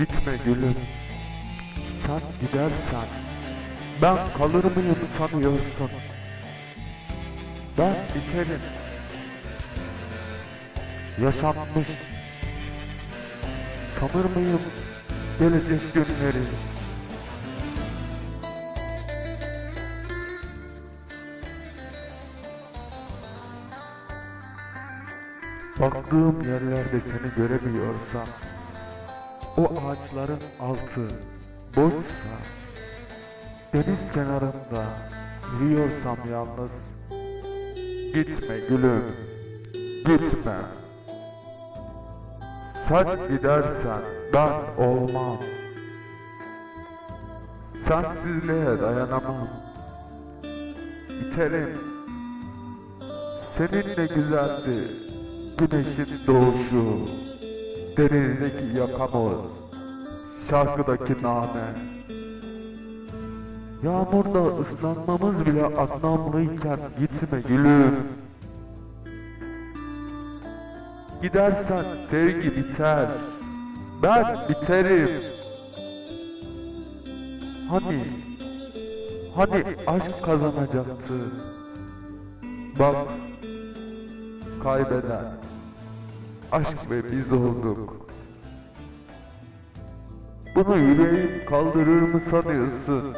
Gitme gülüm. Sen gidersen ben kalır mıyım sanıyorsun? Ben biterim. Yaşanmış. Sanır mıyım gelecek günleri? Baktığım yerlerde seni göremiyorsam O ağaçların altı boşsa Deniz kenarında yürüyorsam yalnız Gitme gülüm Gitme. Sen gidersen ben olmam. Sensizliğe dayanamam. Biterim Seninle güzeldi güneşin doğuşu, denizdeki yakamoz, şarkıdaki name. Yağmurda ıslanmamız bile anlamlıyken gitme gülüm. Gidersen sevgi biter, ben biterim. Hani, hani aşk kazanacaktı. Bak, kaybeden aşk ve biz olduk. Bunu yüreğim kaldırır mı sanıyorsun?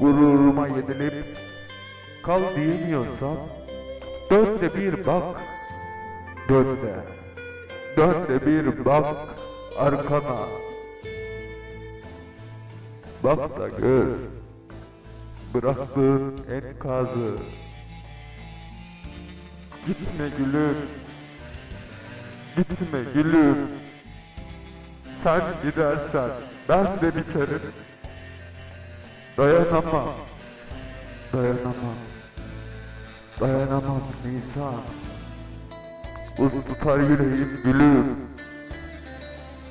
Gururuma yenilip kal diyemiyorsam dön de bir bak, dön de, dön de bir bak arkana. Bak da gör, bıraktığın enkazı. Gitme gülüm. Gitme gülüm. Sen gidersen ben de biterim. Dayanamam. Dayanamam. Dayanamam Nisa. Buz tutar yüreğim gülüm.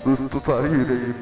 Buz tutar yüreğim.